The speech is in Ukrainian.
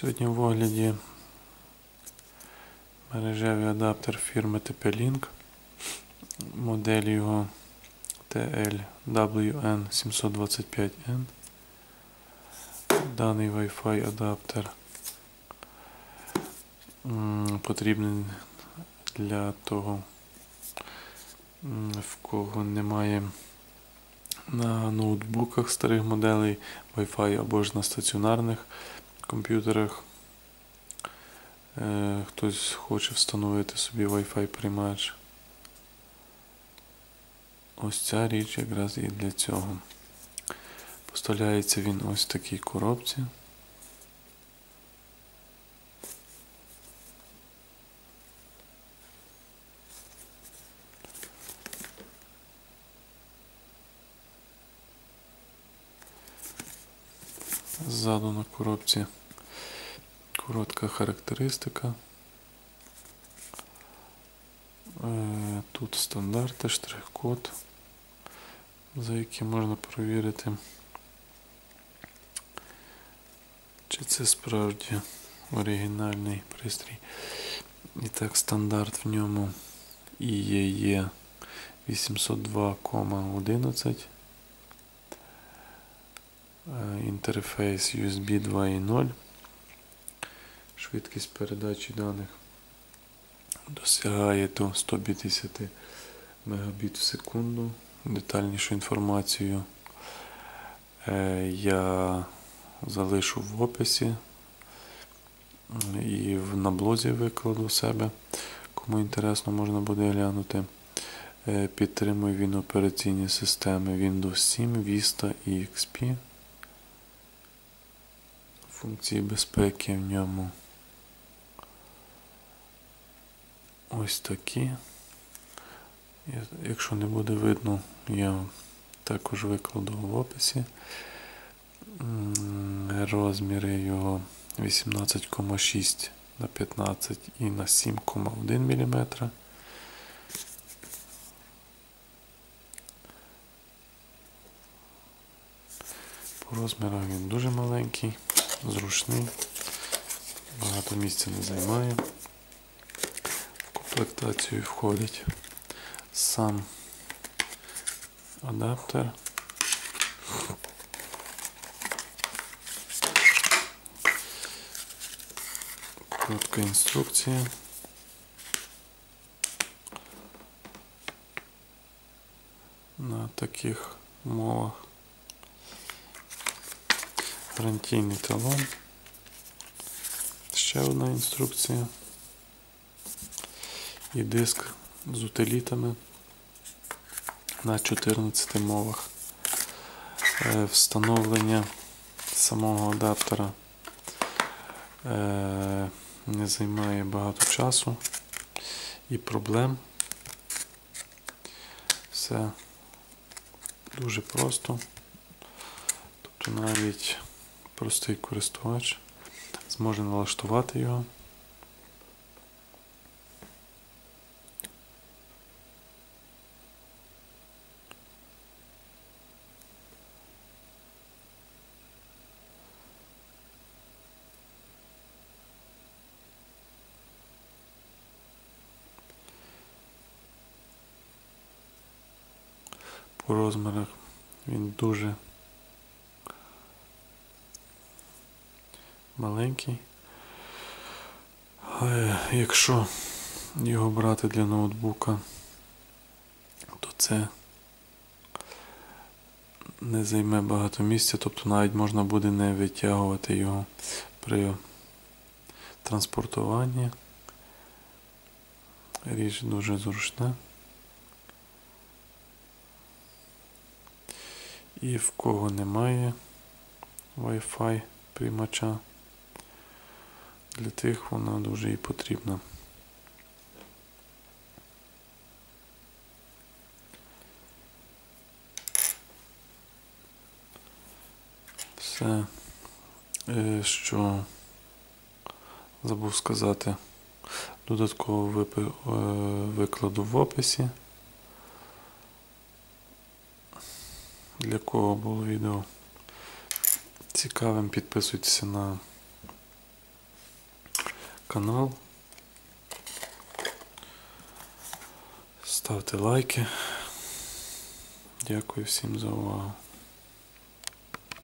Сьогодні в огляді мережевий адаптер фірми TP-Link. Модель його TLWN725N. Даний Wi-Fi адаптер потрібний для того, в кого немає на ноутбуках старих моделей Wi-Fi або ж на стаціонарних комп'ютерах. Е, Хтось хоче встановити собі Wi-Fi приймач. Ось ця річ якраз і для цього. Поставляється він ось в такій коробці. Ззаду на коробці коротка характеристика. Е, Тут стандарти, штрих-код, за яким можна перевірити, чи це справді оригінальний пристрій. І так, стандарт в ньому IEE 802,11. Е, Інтерфейс USB 2.0. Швидкість передачі даних досягає до 150 Мбіт в секунду. Детальнішу інформацію е, я залишу в описі і на блозі викладу себе. Кому інтересно, можна буде глянути. Е, Підтримує він операційні системи Windows 7, Vista і XP. Функції безпеки в ньому ось такі. Якщо не буде видно, я також викладу в описі. Розміри його 18,6 на 15 і на 7,1 мм. По розмірах він дуже маленький, зручний, багато місця не займає. В комплектацію входить сам адаптер. Коротка інструкція. На таких мовах. Гарантійний талон. Ще одна інструкція. І диск з утилітами на 14 мовах. Е, Встановлення самого адаптера е, не займає багато часу і проблем. Все дуже просто. Тобто навіть простий користувач зможе налаштувати його. По розмірах він дуже маленький. Якщо його брати для ноутбука, то це не займе багато місця, тобто навіть можна буде не витягувати його при транспортуванні. Річ дуже зручна. І в кого немає Wi-Fi приймача, для тих вона дуже і потрібна. Все, е, що забув сказати, додатково е, викладу в описі. Для кого було відео цікавим, підписуйтеся на канал. Ставте лайки. Дякую всім за увагу.